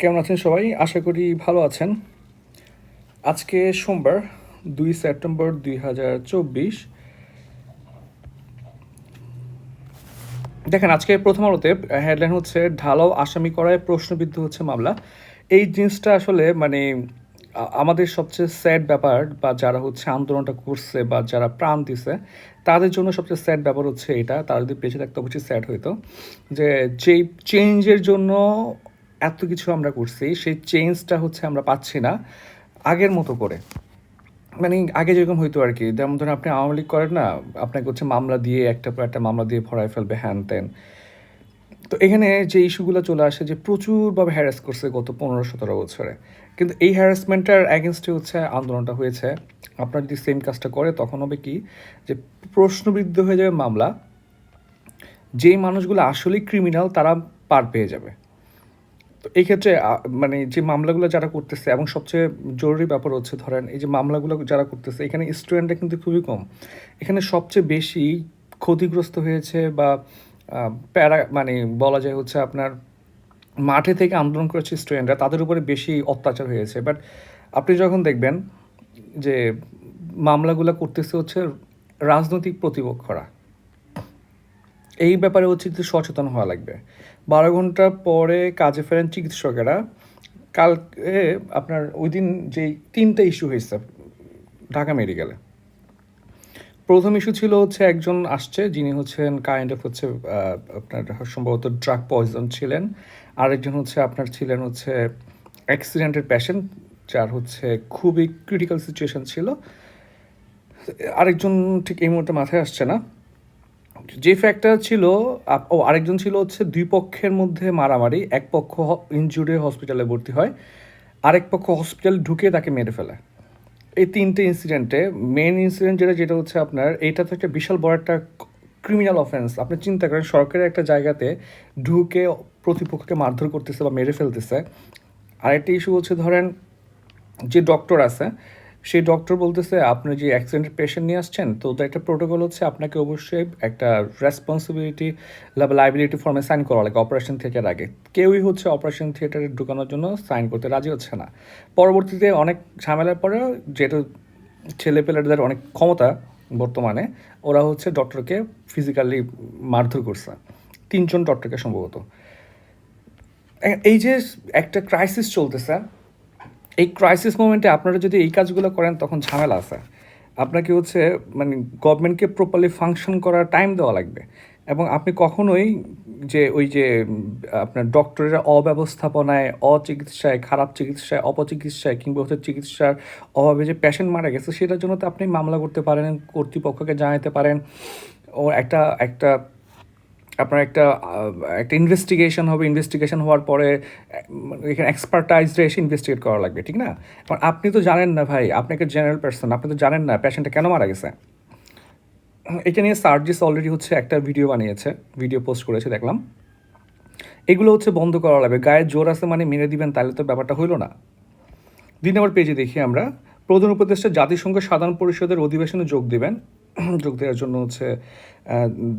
কেমন আছেন সবাই? আশা করি ভালো আছেন। আজকে সোমবার, দুই সেপ্টেম্বর দুই হাজার চব্বিশ। দেখেন, আজকে প্রথম আলোতে হেডলাইন হচ্ছে, ঢালাও আসামি করায় প্রশ্নবিদ্ধ হচ্ছে মামলা। এই জিনিসটা আসলে মানে আমাদের সবচেয়ে স্যাড ব্যাপার বা যারা হচ্ছে আন্দোলনটা করছে বা যারা প্রাণ দিছে, তাদের জন্য সবচেয়ে স্যাড ব্যাপার হচ্ছে এটা। তারা যদি বেঁচে থাকতো, অবশ্যই স্যাড হইতো। যে, যেই চেঞ্জের জন্য এত কিছু আমরা করছি, সেই চেঞ্জটা হচ্ছে আমরা পাচ্ছি না আগের মতো করে। মানে আগে যেরকম হইতো আর কি, যেমন ধরুন আপনি আওয়ামী লীগ করেন না, আপনাকে হচ্ছে মামলা দিয়ে একটা পর একটা মামলা দিয়ে ভরায় ফেলবে, হ্যান ত্যান। তো এখানে যে ইস্যুগুলো চলে আসে যে প্রচুরভাবে হ্যারাস করছে গত পনেরো সতেরো বছরে। কিন্তু এই হ্যারাসমেন্টটার অ্যাগেনস্টে হচ্ছে আন্দোলনটা হয়েছে। আপনার যদি সেম কাজটা করে, তখন হবে কি যে প্রশ্নবিদ্ধ হয়ে যাবে মামলা। যেই মানুষগুলো আসলেই ক্রিমিনাল তারা পার পেয়ে যাবে। তো এই ক্ষেত্রে মানে যে মামলাগুলো যারা করতেছে এবং সবচেয়ে জরুরি ব্যাপার হচ্ছে ধরেন এই যে মামলাগুলো যারা করতেছে, এখানে স্টুডেন্টরা কিন্তু খুবই কম। এখানে সবচেয়ে বেশি ক্ষতিগ্রস্ত হয়েছে বা প্যারা মানে বলা যায় হচ্ছে আপনার মাঠে থেকে আন্দোলন করেছে স্টুডেন্টরা, তাদের উপরে বেশি অত্যাচার হয়েছে। বাট আপনি যখন দেখবেন যে মামলাগুলো করতেছে হচ্ছে রাজনৈতিক প্রতিপক্ষরা, এই ব্যাপারে হচ্ছে সচেতন হওয়া লাগবে। বারো ঘণ্টা পরে কাজে ফেরেন চিকিৎসকেরা। কালকে আপনার ওই দিন যে তিনটা ইস্যু হয়েছে ঢাকা মেডিকেলে প্রথম ইস্যু ছিল হচ্ছে একজন আসছে, যিনি হচ্ছেন কাইন্ড অফ হচ্ছে আপনার সম্ভবত ড্রাগ পয়জন ছিলেন। আরেকজন হচ্ছে আপনার ছিলেন হচ্ছে অ্যাক্সিডেন্টের পেশেন্ট যার হচ্ছে খুবই ক্রিটিক্যাল সিচুয়েশন ছিল। আরেকজন ঠিক এই মুহূর্তে মাথায় আসছে না। যে ফ্যাক্টর ছিল ও আরেকজন ছিল হচ্ছে দুই পক্ষের মধ্যে মারামারি, এক পক্ষ ইনজুরি হসপিটালে ভর্তি হয়, আরেক পক্ষ হসপিটাল ঢুকে তাকে মেরে ফেলে। এই তিনটে ইনসিডেন্টে মেন ইনসিডেন্ট যেটা যেটা হচ্ছে আপনার এটা তো একটা বিশাল বড় একটা ক্রিমিনাল অফেন্স আপনি চিন্তা করেন, সরকারের একটা জায়গাতে ঢুকে প্রতিপক্ষকে মারধর করতেছে বা মেরে ফেলতেছে। আরেকটা ইস্যু হচ্ছে ধরেন, যে ডক্টর আছে সেই ডক্টর বলতেছে, আপনি যে অ্যাক্সিডেন্টের পেশেন্ট নিয়ে আসছেন, তো ওদের একটা প্রোটোকল হচ্ছে আপনাকে অবশ্যই একটা রেসপন্সিবিলিটি লাইবিলিটি ফর্মে সাইন করা লাগে অপারেশন থিয়েটার আগে। কেউই হচ্ছে অপারেশন থিয়েটারে ঢুকানোর জন্য সাইন করতে রাজি হচ্ছে না। পরবর্তীতে অনেক ঝামেলার পরে যেহেতু ছেলেপেলেদের অনেক ক্ষমতা বর্তমানে, ওরা হচ্ছে ডক্টরকে ফিজিক্যালি মারধর করছে। তিনজন ডক্টরকে সম্ভবত। এই যে একটা ক্রাইসিস চলতেছে এই ক্রাইসিস মোমেন্টে আপনারা যদি এই কাজগুলো করেন, তখন ঝামেলা আছে। আপনাকে হচ্ছে মানে গভর্নমেন্টকে প্রপারলি ফাংশন করার টাইম দেওয়া লাগবে। এবং আপনি কখনোই যে ওই যে, আপনার ডক্টরের অব্যবস্থাপনায়, অচিকিৎসায়, খারাপ চিকিৎসায়, অপচিকিৎসায়, কিংবা হচ্ছে চিকিৎসার অভাবে যে পেশেন্ট মারা গেছে, সেটার জন্য তো আপনি মামলা করতে পারেন, কর্তৃপক্ষকে জানাতে পারেন। ও একটা একটা আপনার একটা একটা ইনভেস্টিগেশন হবে ইনভেস্টিগেশন হওয়ার পরে এখানে এক্সপার্টাইজরা এসে ইনভেস্টিগেট করা লাগবে, ঠিক না? আপনি তো জানেন না ভাই, আপনি একটা জেনারেল পার্সন আপনি তো জানেন না পেশেন্টটা কেন মারা গেছে। এটা নিয়ে সার্জিস অলরেডি হচ্ছে একটা ভিডিও বানিয়েছে ভিডিও পোস্ট করেছে, দেখলাম। এগুলো হচ্ছে বন্ধ করা লাগবে, গায়ে জোর আছে মানে মেরে দিবেন, তাহলে তো ব্যাপারটা হইল না। দুই নম্বর পেজে দেখি আমরা, প্রধান উপদেষ্টা জাতিসংঘ সাধারণ পরিষদের অধিবেশনে যোগ দেবেন যোগ দেওয়ার জন্য হচ্ছে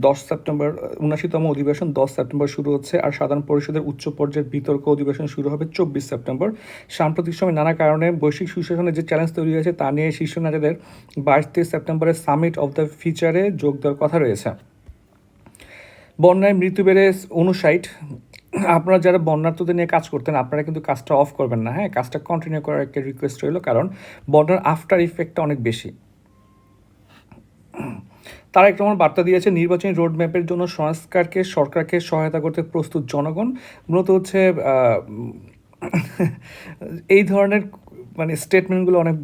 দশ সেপ্টেম্বর উনাশিতম অধিবেশন দশ সেপ্টেম্বর শুরু হচ্ছে আর সাধারণ পরিষদের উচ্চ পর্যায়ের বিতর্ক অধিবেশন শুরু হবে চব্বিশ সেপ্টেম্বর। সাম্প্রতিক সময় নানা কারণে বৈশ্বিক সুশাসনের যে চ্যালেঞ্জ তৈরি হয়েছে তা নিয়ে শীর্ষ নেতাদের বাইশ তেইশ সেপ্টেম্বরের সামিট অফ দ্য ফিচারে যোগ দেওয়ার কথা রয়েছে। বন্যায় মৃত্যু বেড়ে উনষাট আপনারা যারা বন্যার্থদের নিয়ে কাজ করতেন, আপনারা কিন্তু কাজটা অফ করবেন না হ্যাঁ? কাজটা কন্টিনিউ করার একটা রিকোয়েস্ট রইল, কারণ বন্যার আফটার ইফেক্টটা অনেক বেশি। তারা একটা আমার বার্তা দিয়েছে নির্বাচনী রোড ম্যাপের জন্য সংস্কারকে, সরকারকে সহায়তা করতে প্রস্তুত জনগণ। মূলত হচ্ছে এই ধরনের মানে স্টেটমেন্টগুলো অনেক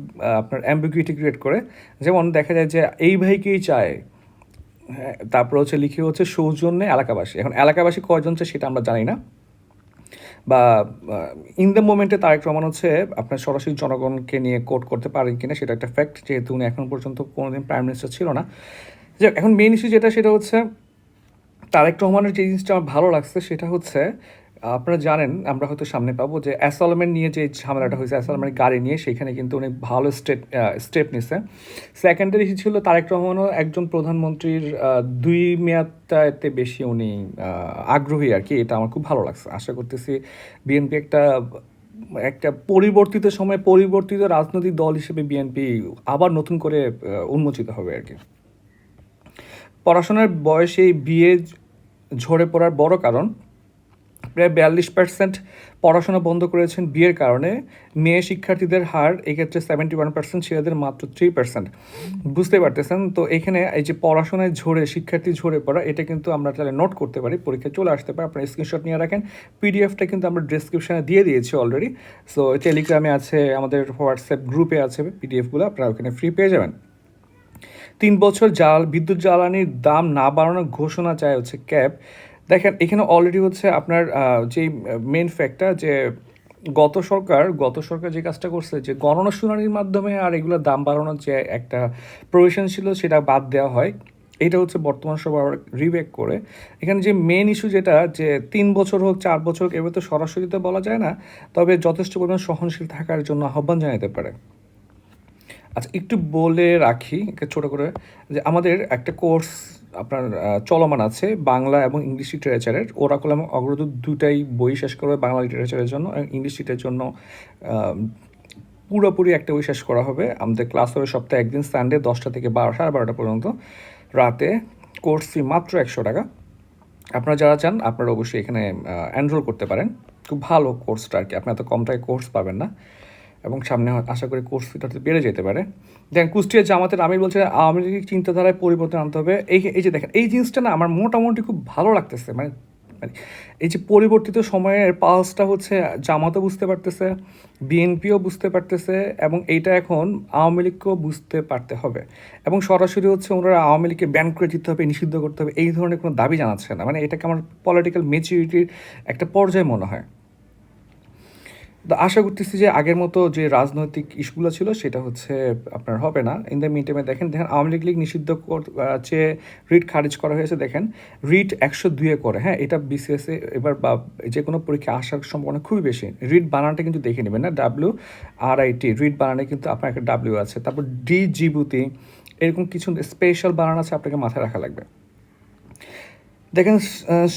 আপনার অ্যাম্বিগুইটি ক্রিয়েট করে। যেমন দেখা যায় যে, এই ভাইকেই চায়? হ্যাঁ তারপর হচ্ছে লিখে হচ্ছে সৌজন্যে এলাকাবাসী। এখন এলাকাবাসী কয়জন চায় সেটা আমরা জানি না। বা ইন দ্য মোমেন্টে তারেক রহমান হচ্ছে আপনার সরাসরি জনগণকে নিয়ে কোট করতে পারেন কিনা সেটা একটা ফ্যাক্ট যেহেতু উনি এখন পর্যন্ত কোনোদিন প্রাইম মিনিস্টার ছিল না। যাক, এখন মেন ইস্যু যেটা, সেটা হচ্ছে তারেক রহমানের যে জিনিসটা আমার ভালো লাগছে, সেটা হচ্ছে, আপনারা জানেন, আমরা হয়তো সামনে পাবো যে অ্যাসলমেন্ট নিয়ে যে ঝামেলাটা হয়েছে অ্যাসলমেন্ট গাড়ি নিয়ে, সেখানে কিন্তু অনেক ভালো স্টেপ স্টেপ নিছে। সেকেন্ডারি ইস্যু ছিল তারেক রহমানও একজন প্রধানমন্ত্রীর দুই মেয়াদটাতে বেশি উনি আগ্রহী আর কি, এটা আমার খুব ভালো লাগছে। আশা করতেছি বিএনপি একটা একটা পরিবর্তিত সময়ে পরিবর্তিত রাজনৈতিক দল হিসেবে বিএনপি আবার নতুন করে উন্মোচিত হবে আর কি। পড়াশোনার বয়সে এই বিয়ে ঝরে পড়ার বড় কারণ, প্রায় বিয়াল্লিশ পার্সেন্ট পড়াশোনা বন্ধ করেছেন বিয়ের কারণে। মেয়ে শিক্ষার্থীদের হার এক্ষেত্রে সেভেন্টি ওয়ান পার্সেন্ট ছেলেদের মাত্র থ্রি পার্সেন্ট বুঝতে পারতেছেন? তো এখানে এই যে পড়াশোনায় ঝরে, শিক্ষার্থী ঝরে পড়া, এটা কিন্তু আমরা তাহলে নোট করতে পারি। পরীক্ষায় চলে আসতে পারে, আপনার স্ক্রিনশট নিয়ে রাখেন। পিডিএফটা কিন্তু আমরা ডিসক্রিপশানে দিয়ে দিয়েছি অলরেডি সো টেলিগ্রামে আছে, আমাদের হোয়াটসঅ্যাপ গ্রুপে আছে পিডিএফগুলো আপনারা ওখানে ফ্রি পেয়ে যাবেন। তিন বছর জাল, বিদ্যুৎ জ্বালানির দাম না বাড়ানোর ঘোষণা চায় হচ্ছে ক্যাব। দেখেন, এখানে অলরেডি হচ্ছে আপনার যে মেন ফ্যাক্টটা যে গত সরকার গত সরকার যে কাজটা করছে, যে গণনা শুনানির মাধ্যমে আর এগুলোর দাম বাড়ানোর যে একটা প্রভিশন ছিল, সেটা বাদ দেওয়া হয়। এটা হচ্ছে বর্তমান সভা রিবেক করে। এখানে যে মেন ইস্যু যেটা, যে তিন বছর হোক, চার বছর হোক এবার তো সরাসরি তো বলা যায় না, তবে যথেষ্ট পরিমাণ সহনশীল থাকার জন্য আহ্বান জানাতে পারে। আচ্ছা একটু বলে রাখি ছোট করে, যে আমাদের একটা কোর্স আপনার চলমান আছে বাংলা এবং ইংলিশ লিটারেচারের ওরাকল এবং অগ্রদূত দুটাই বই শেষ করবে বাংলা লিটারেচারের জন্য এবং ইংলিশ লিটারের জন্য পুরোপুরি একটা বই শেষ করা হবে। আমাদের ক্লাস হবে সপ্তাহে একদিন সানডে দশটা থেকে বারো সাড়ে বারোটা পর্যন্ত। রাতে কোর্স ফি মাত্র একশো টাকা। আপনারা যারা চান, আপনারা অবশ্যই এখানে এনরোল করতে পারেন। খুব ভালো কোর্সটা আর কি। আপনি এত কম টাকায় কোর্স পাবেন না। এবং সামনে আশা করি কোর্স ফিটা বেড়ে যেতে পারে। দেখেন কুষ্টিয়া জামাতের আমির বলছে, আওয়ামী লীগের চিন্তাধারায় পরিবর্তন আনতে হবে। এই এই যে দেখেন, এই জিনিসটা না আমার মোটামুটি খুব ভালো লাগতেছে। মানে মানে এই যে পরিবর্তিত সময়ের পালসটা হচ্ছে, জামাতও বুঝতে পারতেছে বিএনপিও বুঝতে পারতেছে, এবং এইটা এখন আওয়ামী লীগকেও বুঝতে পারতে হবে। এবং সরাসরি হচ্ছে ওনারা আওয়ামী লীগকে ব্যান করে দিতে হবে, নিষিদ্ধ করতে হবে, এই ধরনের কোনো দাবি জানাচ্ছে না। মানে এটাকে আমার পলিটিক্যাল মেচুরিটির একটা পর্যায়ে মনে হয়। আশা করতেছি যে আগের মতো যে রাজনৈতিক ইস্যুগুলো ছিল সেটা হচ্ছে আপনার হবে না। ইন দ্য মিনটাইমে দেখেন দেখেন, আওয়ামী লীগ লীগ নিষিদ্ধ চেয়ে রিট খারিজ করা হয়েছে, দেখেন, রিট একশো দুয়ে করে। হ্যাঁ এটা বিসিএসে এবার বা যে কোনো পরীক্ষা আসার সম্ভাবনা খুবই বেশি। রিট বানানটা কিন্তু দেখে নেবেন, না? W R I T writ বানানে কিন্তু আপনার একটা ডাব্লিউ আছে। তারপর ডি জিবুতি এরকম কিছু স্পেশাল বানান আছে আপনাকে মাথায় রাখা লাগবে। দেখেন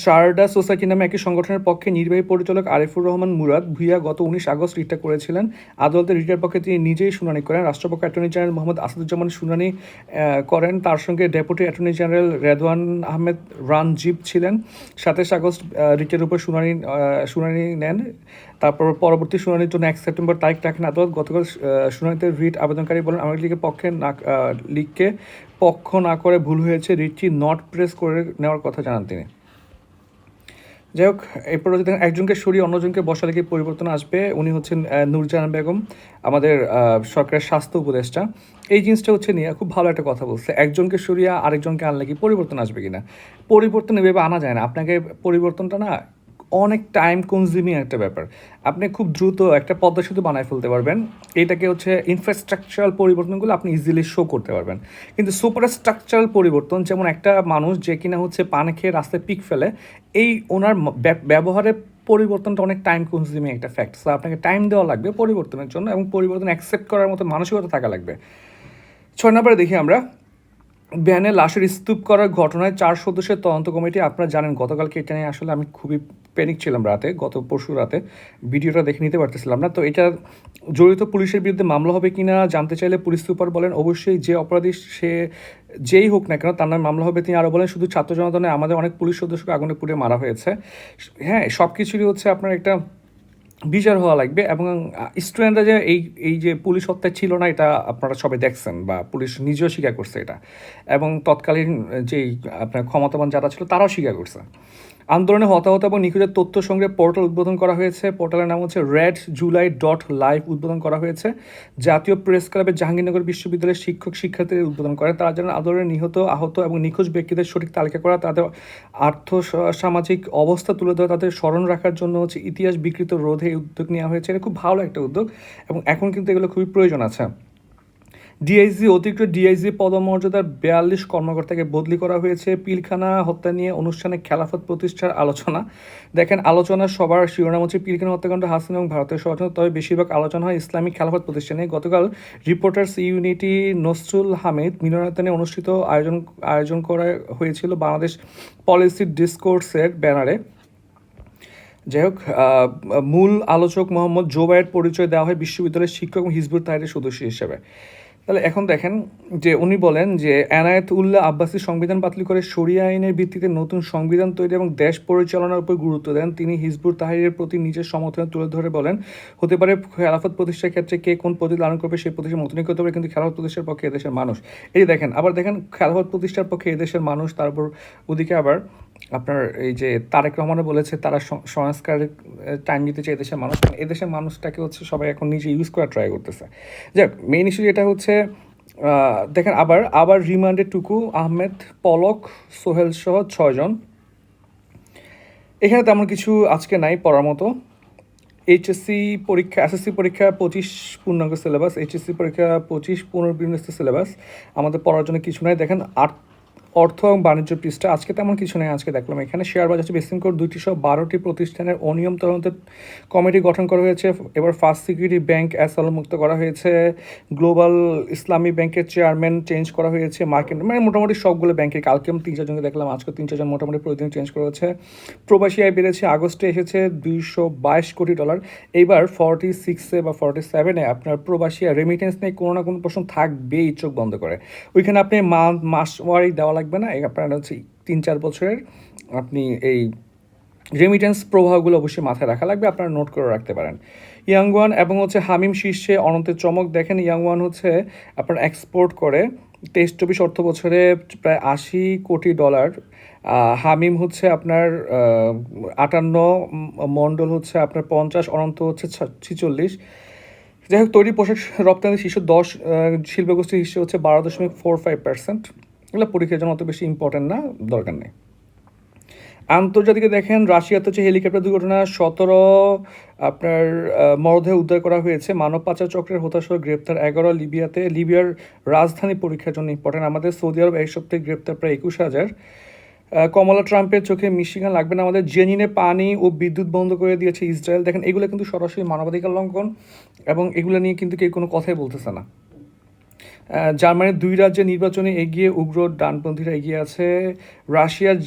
শারদা সোসাইটি নামে একটি সংগঠনের পক্ষে নির্বাহী পরিচালক আরিফুর রহমান মুরাদ ভুইয়া গত উনিশ আগস্ট রিটটা করেছিলেন। আদালতের রিটের পক্ষে তিনি নিজেই শুনানি করেন। রাষ্ট্রপক্ষ অ্যাটর্নি জেনারেল মোহাম্মদ আসাদুজ্জামান শুনানি করেন। তার সঙ্গে deputy attorney general Redwan Ahmed Ranjib ছিলেন। সাতাশ আগস্ট রিটের উপর শুনানি শুনানি নেন। তারপর পরবর্তী শুনানির জন্য এক সেপ্টেম্বর তারিখ রাখেন আদালত। গতকাল শুনানিতে রিট আবেদনকারী বলেন, আওয়ামী লীগের পক্ষে লীগকে পক্ষ না করে ভুল হয়েছে, রিটটি নট প্রেস করে নেওয়ার কথা জানান তিনি। যাই হোক এরপর যদি একজনকে সরিয়ে অন্যজনকে বসালে কি পরিবর্তন আসবে? উনি হচ্ছেন নূরজাহান বেগম, আমাদের সরকারের স্বাস্থ্য উপদেষ্টা। এই জিনিসটা হচ্ছে নিয়ে খুব ভালো একটা কথা বলছে। একজনকে সরিয়ে আরেকজনকে আনলে কি পরিবর্তন আসবে কিনা? পরিবর্তন এভাবে আনা যায় না। আপনাকে পরিবর্তনটা না অনেক টাইম কনজিউমিং একটা ব্যাপার। আপনি খুব দ্রুত একটা পদ্মা সেতু বানায় ফেলতে পারবেন। এটাকে হচ্ছে ইনফ্রাস্ট্রাকচারাল পরিবর্তনগুলো আপনি ইজিলি শো করতে পারবেন। কিন্তু সুপার স্ট্রাকচারাল পরিবর্তন, যেমন একটা মানুষ যে কিনা হচ্ছে পান খেয়ে রাস্তায় পিক ফেলে, এই ওনার ব্যবহারে পরিবর্তনটা অনেক টাইম কনজিউমিং একটা ফ্যাক্ট সো আপনাকে টাইম দেওয়া লাগবে পরিবর্তনের জন্য এবং পরিবর্তন অ্যাকসেপ্ট করার মতো মানসিকতা থাকা লাগবে। ছয় নম্বরে দেখি আমরা। ব্যানে লাশের স্তূপ করার ঘটনায় চার সদস্যের তদন্ত কমিটি, আপনারা জানেন গতকালকে এটা নিয়ে আসলে আমি খুবই প্যানিক ছিলাম রাতে, গত পরশু রাতে। ভিডিওটা দেখে নিতে পারতেছিলাম না। তো এটা জড়িত পুলিশের বিরুদ্ধে মামলা হবে কি না জানতে চাইলে পুলিশ সুপার বলেন, অবশ্যই যে অপরাধী সে যেই হোক না কেন, তার নামে মামলা হবে, তিনি আরও বলেন, শুধু ছাত্র জনগণে আমাদের অনেক পুলিশ সদস্যকে আগুনে পুড়ে মারা হয়েছে। হ্যাঁ সব কিছুরই হচ্ছে আপনার একটা বিচার হওয়া লাগবে এবং স্টুডেন্টরা যে এই এই যে পুলিশ হত্যা ছিল না, এটা আপনারা সবাই দেখছেন বা পুলিশ নিজেও স্বীকার করছে এটা। এবং তৎকালীন যেই, আপনার ক্ষমতাবান যারা ছিল, তারাও স্বীকার করছে। আন্দোলনে হতাহত এবং নিখোঁজের তথ্য সংগ্রহে পোর্টাল উদ্বোধন করা হয়েছে। পোর্টালের নাম হচ্ছে রেড জুলাই ডট লাইভ উদ্বোধন করা হয়েছে। জাতীয় প্রেস ক্লাবের জাহাঙ্গীরনগর বিশ্ববিদ্যালয়ের শিক্ষক শিক্ষার্থীদের উদ্বোধন করেন তারা যেন আন্দোলনে নিহত, আহত এবং নিখোঁজ ব্যক্তিদের সঠিক তালিকা করা, তাদের আর্থ সামাজিক অবস্থা তুলে ধরে, তাদের স্মরণ রাখার জন্য হচ্ছে ইতিহাস বিকৃত রোধে উদ্যোগ নেওয়া হয়েছে। এটা খুব ভালো একটা উদ্যোগ এবং এখন কিন্তু এগুলো খুবই প্রয়োজন আছে। ডিআইজি, অতিরিক্ত ডিআইজি পদমর্যাদার বিয়াল্লিশ কর্মকর্তাকে বদলি করা হয়েছে। পিলখানা হত্যা নিয়ে অনুষ্ঠানে খেলাফত প্রতিষ্ঠার আলোচনা। দেখেন, আলোচনা সবার শিরোনাম হচ্ছে পিলখানা হত্যাকাণ্ড হাসিন এবং ভারতের সমালোচনা তবে বেশিরভাগ আলোচনা হয় ইসলামিক খেলাফত প্রতিষ্ঠানে গতকাল রিপোর্টার্স ইউনিটি নসরুল হামিদ মিলনায়তনে অনুষ্ঠিত আয়োজন আয়োজন করা হয়েছিল বাংলাদেশ পলিসি ডিসকোর্সের ব্যানারে। যাই হোক মূল আলোচক মোহাম্মদ জোবায়ের পরিচয় দেওয়া হয় বিশ্ববিদ্যালয়ের শিক্ষক এবং হিজবুত তাহিরের সদস্য হিসেবে। তাহলে এখন দেখেন যে উনি বলেন যে এনায়েত উল্লাহ আব্বাসী সংবিধান বাতিল করে শরিয়া আইনের ভিত্তিতে নতুন সংবিধান তৈরি এবং দেশ পরিচালনার উপর গুরুত্ব দেন। তিনি হিজবুর তাহিরের প্রতি নিজের সমর্থন তুলে ধরে বলেন, হতে পারে খেলাফত প্রতিষ্ঠার ক্ষেত্রে কে কোন পদ্ধতি লালন করবে সেই প্রতিষ্ঠা মতনই করতে পারে, কিন্তু খেলাফত প্রতিষ্ঠার পক্ষে এদেশের মানুষ। এই দেখেন, আবার দেখেন, খেলাফত প্রতিষ্ঠার পক্ষে এদেশের মানুষ তারপর ওদিকে আবার আপনার এই যে তারেক রহমানও বলেছে, তারা সং- সংস্কারের টাইম দিতে চায় এদেশের মানুষ। কারণ এদেশের মানুষটাকে হচ্ছে সবাই এখন নিজে ইউজ করার ট্রাই করতেছে। যাক মেইন ইস্যু যেটা হচ্ছে দেখেন আবার আবার রিমান্ডে টুকু, আহমেদ, পলক, সোহেল সহ ছয়জন এখানে তেমন কিছু আজকে নাই পড়ার মতো। এইচএসসি পরীক্ষা এসএসসি পরীক্ষা পঁচিশ পূর্ণাঙ্গ সিলেবাস এইচএসসি পরীক্ষা পঁচিশ পুনর্বিন্যস্ত সিলেবাস আমাদের পড়ার জন্য কিছু নাই। দেখেন আট অর্থ এবং বাণিজ্য পৃষ্ঠা। আজকে তেমন কিছু নেই, আজকে দেখলাম। এখানে শেয়ার বাজার বেসিন কোড দুইটি সহ বারোটি প্রতিষ্ঠানের অনিয়ম তদন্তের কমিটি গঠন করা হয়েছে। এবার ফার্স্ট সিকিউরিটি ব্যাংক মুক্ত করা হয়েছে। গ্লোবাল ইসলামী ব্যাংকের চেয়ারম্যান চেঞ্জ করা হয়েছে। মার্কেট মানে মোটামুটি সবগুলো ব্যাংকে কালকে আমি তিন চারজনকে দেখলাম, আজকে তিন চারজন মোটামুটি প্রতিদিন চেঞ্জ করা হচ্ছে। প্রবাসী আয় বেড়েছে, আগস্টে এসেছে দুইশো বাইশ কোটি ডলার। এইবার ফর্টি সিক্সে বা ফর্টি সেভেনে আপনার প্রবাসী রেমিটেন্স নিয়ে কোনো না কোনো প্রশ্ন থাকবেই, চোখ বন্ধ করে। ওইখানে আপনি মা মাসওয়ারি দেওয়া লাগবে না আপনার হচ্ছে তিন চার বছরের আপনি এই রেমিটেন্স প্রবাহগুলো অবশ্যই মাথায় রাখা লাগবে, আপনারা নোট করে রাখতে পারেন। ইয়াং ওয়ান এবং হচ্ছে হামিম শীর্ষে অনন্তের চমক দেখেন ইয়াং ওয়ান হচ্ছে আপনার এক্সপোর্ট করে তেইশ চব্বিশ অর্থ বছরে প্রায় আশি কোটি ডলার হামিম হচ্ছে আপনার আটান্ন মণ্ডল হচ্ছে আপনার পঞ্চাশ, অনন্ত হচ্ছে ছিচল্লিশ। যাই হোক, তৈরি পোশাক রপ্তানি শীর্ষ দশ শিল্পগোষ্ঠীর হিসেবে হচ্ছে বারো দশমিক ফোর ফাইভ পার্সেন্ট এগুলো পরীক্ষার জন্য অত বেশি ইম্পর্টেন্ট না, দরকার নেই। আন্তর্জাতিকে দেখেন, রাশিয়াতে হচ্ছে হেলিকপ্টার দুর্ঘটনা, সতেরো, আপনার মরদেহ উদ্ধার করা হয়েছে। মানব পাচার চক্রের হতাশা গ্রেপ্তার এগারো লিবিয়াতে, লিবিয়ার রাজধানী পরীক্ষার জন্য ইম্পর্টেন্ট আমাদের সৌদি আরব এক সপ্তাহে গ্রেপ্তার প্রায় একুশ হাজার। কমলা ট্রাম্পের চোখে মিশিগান লাগবে না। আমাদের জেনিনে পানি ও বিদ্যুৎ বন্ধ করে দিয়েছে ইসরায়েল। দেখেন, এগুলো কিন্তু সরাসরি মানবাধিকার লঙ্ঘন এবং এগুলো নিয়ে কিন্তু কেউ কোনো কথাই বলতেছে না। জার্মানির দুই রাজ্যে নির্বাচনে এগিয়ে উগ্র ডানপন্থীরা এগিয়ে আছে। রাশিয়ার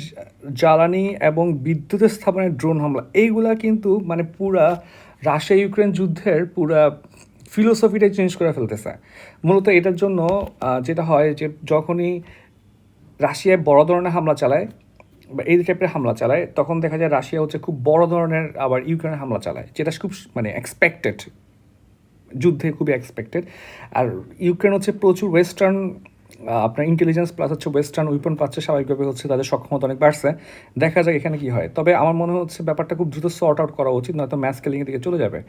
জ্বালানি এবং বিদ্যুতের স্থাপনের ড্রোন হামলা। এইগুলা কিন্তু মানে পুরা রাশিয়া ইউক্রেন যুদ্ধের পুরা ফিলোসফিটাই চেঞ্জ করে ফেলতেছে। মূলত এটার জন্য যেটা হয় যে যখনই রাশিয়ায় বড় ধরনের হামলা চালায় বা এই টাইপের হামলা চালায়, তখন দেখা যায় রাশিয়া হচ্ছে খুব বড় ধরনের আবার ইউক্রেনের হামলা চালায়, যেটা খুব মানে এক্সপেক্টেড যুদ্ধে খুবই এক্সপেক্টেড আর ইউক্রেন হচ্ছে প্রচুর ওয়েস্টার্ন আপনার ইন্টেলিজেন্স প্লাস হচ্ছে ওয়েস্টার্ন উইপন পাচ্ছে, স্বাভাবিকভাবে হচ্ছে তাদের সক্ষমতা অনেক বাড়ছে। দেখা যাক এখানে কি হয়। তবে আমার মনে হচ্ছে ব্যাপারটা খুব দ্রুত সর্ট আউট করা উচিত, নয়তো ম্যাচ স্কেলিংয়ের দিকে চলে যাবে।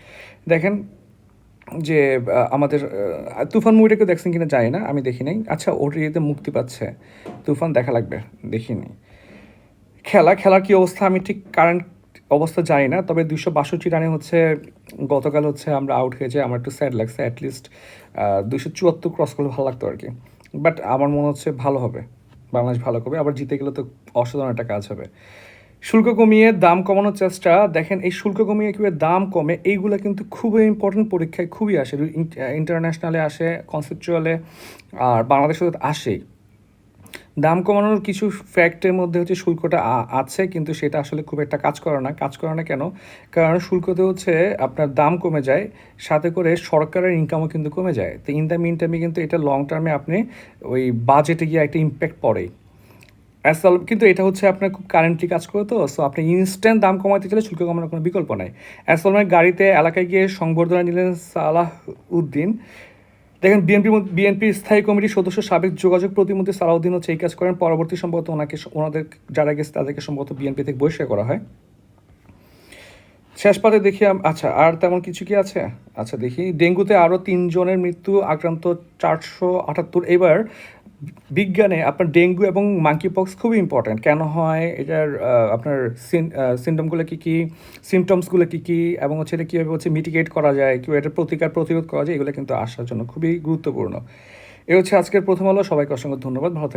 দেখেন যে আমাদের তুফান মুভিটাকে দেখছেন কিনা জানি না, আমি দেখি নাই। আচ্ছা ওটিতে মুক্তি পাচ্ছে। তুফান দেখা লাগবে, দেখিনি। খেলা, খেলার কি অবস্থা? আমি ঠিক কারেন্ট অবস্থা জানি না, তবে দুশো বাষট্টি রানে হচ্ছে, গতকাল হচ্ছে আমরা আউট হয়েছে আমার একটু স্যাড লাগছে অ্যাটলিস্ট দুশো চুয়াত্তর ক্রস করলে ভালো লাগতো আর কি। বাট আমার মনে হচ্ছে ভালো হবে, বাংলাদেশ ভালো করবে, আবার জিতে গেলে তো অসাধারণ একটা কাজ হবে। শুল্ক কমিয়ে দাম কমানোর চেষ্টা, দেখেন এই শুল্ক কমিয়ে কীভাবে দাম কমে, এইগুলো কিন্তু খুবই ইম্পর্টেন্ট পরীক্ষায় খুবই আসে ইন্টারন্যাশনালে আসে কনসেপচুয়ালে আর বাংলাদেশে আসেই। দাম কমানোর কিছু ফ্যাক্টের মধ্যে হচ্ছে শুল্কটা আছে, কিন্তু সেটা আসলে খুব একটা কাজ করে না। কাজ করে না কেন? কারণ শুল্কতে হচ্ছে আপনার দাম কমে যায়, সাথে করে সরকারের ইনকামও কিন্তু কমে যায়। তো ইন দ্য মিন টাইমে কিন্তু এটা লং টার্মে আপনি ওই বাজেটে গিয়ে একটা ইম্প্যাক্ট পড়েই অ্যাসাল কিন্তু এটা হচ্ছে আপনার খুব কারেন্টলি কাজ করে তো সো আপনি ইনস্ট্যান্ট দাম কমাতে চাইলে শুল্ক কমানোর কোনো বিকল্প নাই। অ্যাসালমের গাড়িতে এলাকায় গিয়ে সংবর্ধনা নিলেন সালাহ উদ্দিন দেখেন, বিএনপি বিএনপির স্থায়ী কমিটির সদস্য সাবেক যোগাযোগ প্রতিমন্ত্রী সালাউদ্দিন হচ্ছে এই কাজ করেন। পরবর্তী সম্ভবত ওনাকে ওনাদের যারা গেছে তাদেরকে সম্ভবত বিএনপি থেকে বহিষ্কার করা হয়। শেষ পাতে দেখি আচ্ছা আর তেমন কিছু কি আছে? আচ্ছা দেখি। ডেঙ্গুতে আরও তিনজনের মৃত্যু, আক্রান্ত চারশো আটাত্তর। এবার বিজ্ঞানে আপনার ডেঙ্গু এবং মাঙ্কি পক্স খুবই ইম্পর্ট্যান্ট কেন হয়? এটার আপনার সিমটমগুলো কী কী? সিমটমসগুলো কী কী? এবং হচ্ছে এটা কীভাবে হচ্ছে মিটিগেট করা যায়? কীভাবে এটার প্রতিকার প্রতিরোধ করা যায়? এগুলো কিন্তু আসার জন্য খুবই গুরুত্বপূর্ণ। এ হচ্ছে আজকের প্রথম আলো। সবাইকে অসংখ্য ধন্যবাদ। ভালো।